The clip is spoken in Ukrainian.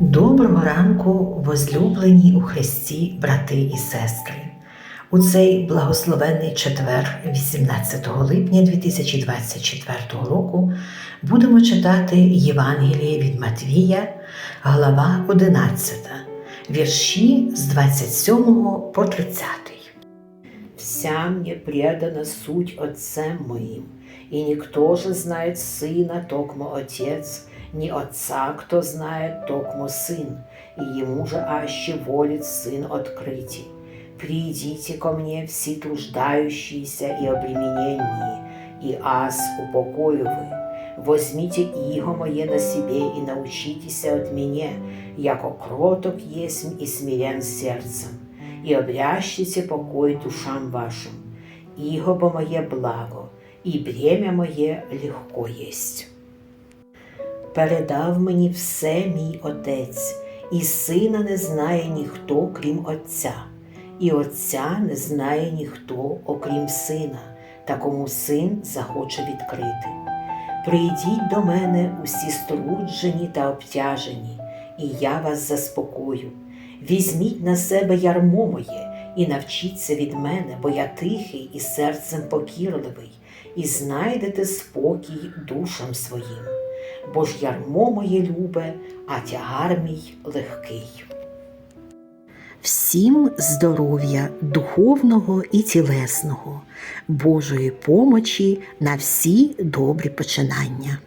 Доброго ранку, возлюблені у Христі, брати і сестри. У цей благословенний четвер, 18 липня 2024 року, будемо читати Євангеліє від Матвія, глава 11, вірші з 27 по 30. Вся мне предана суть Отцем моим, и никто же знает Сына, токмо Отец, ни Отца, кто знает, токмо Сын, и Ему же аще волит Сын открытий. Придите ко мне все труждающиеся и обремененные, и аз упокою вы. Возьмите иго мое на себе и научитесь от меня, яко кроток есмь и смирен сердцем, и обрящите покой душам вашим. Иго бо мое благо, и бремя моє легко єсть. Передав мені все мій Отець, і сина не знає ніхто, крім Отця, і Отця не знає ніхто, окрім сина, та кому син захоче відкрити. Прийдіть до мене усі струджені та обтяжені, і я вас заспокою. Візьміть на себе ярмо моє і навчіться від мене, бо я тихий і серцем покірливий, і знайдете спокій душам своїм. Бо ж ярмо моє любе, а тягар мій легкий. Всім здоров'я духовного і тілесного, Божої помочі на всі добрі починання.